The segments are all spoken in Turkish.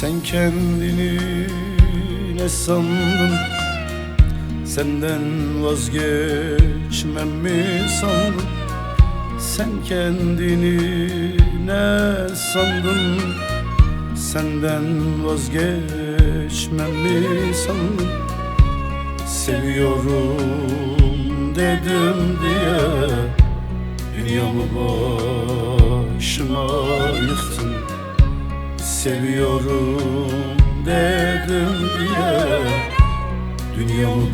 Sen kendini ne sandın? Senden vazgeçmem mi sandın? Sen kendini ne sandın? Senden vazgeçmem mi sandın? Seviyorum dedim diye Dünyamı başıma Seviyorum dedim diye Dünyamı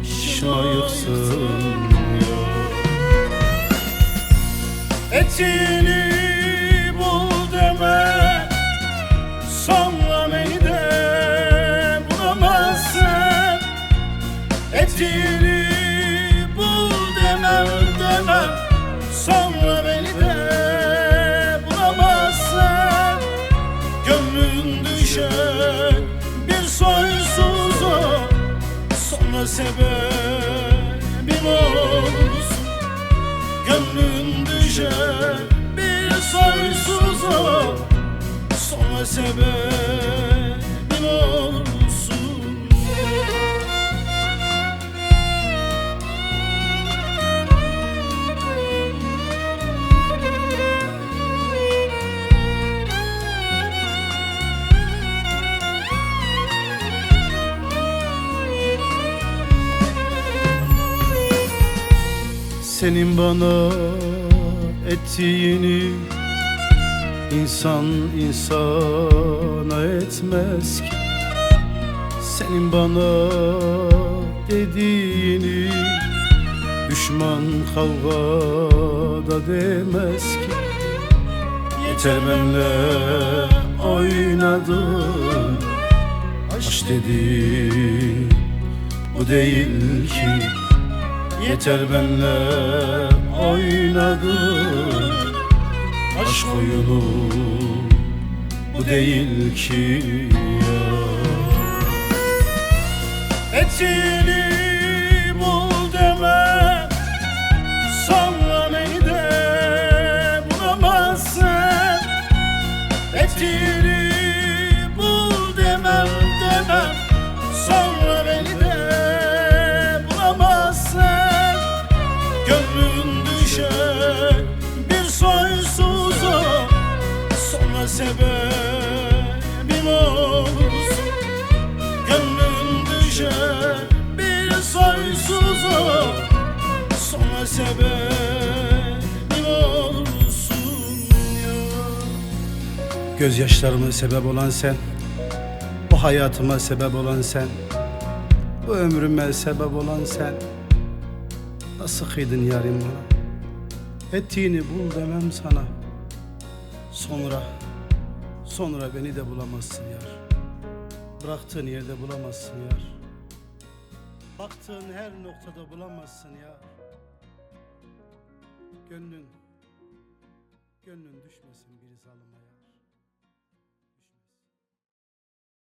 başıma yıksın ya Etini bul deme Sonra beni de bulamazsın. Etini sebebim olursun Gönlün düşer bir soysuza Sonra sebebim Senin bana ettiğini insan insana etmez ki. Senin bana dediğini düşman kavgada demez ki. Yeter benle oynadın. Aşk dediğin bu değil ki Yeter benle oynadın Aşk oyunu bu değil ki ya. Etini sebebim olursun Gönlün düşer bir soysuza Sonra sebebim olursun ya. Gözyaşlarıma sebep olan sen Bu hayatıma sebep olan sen Bu ömrüme sebep olan sen. Nasıl kıydın yarim bana? Ettiğini bul demem sana. Sonra Sonra beni de bulamazsın yar. Bıraktığın yerde bulamazsın yar. Baktığın her noktada bulamazsın ya Gönlün Gönlün düşmesin bir zalıma ya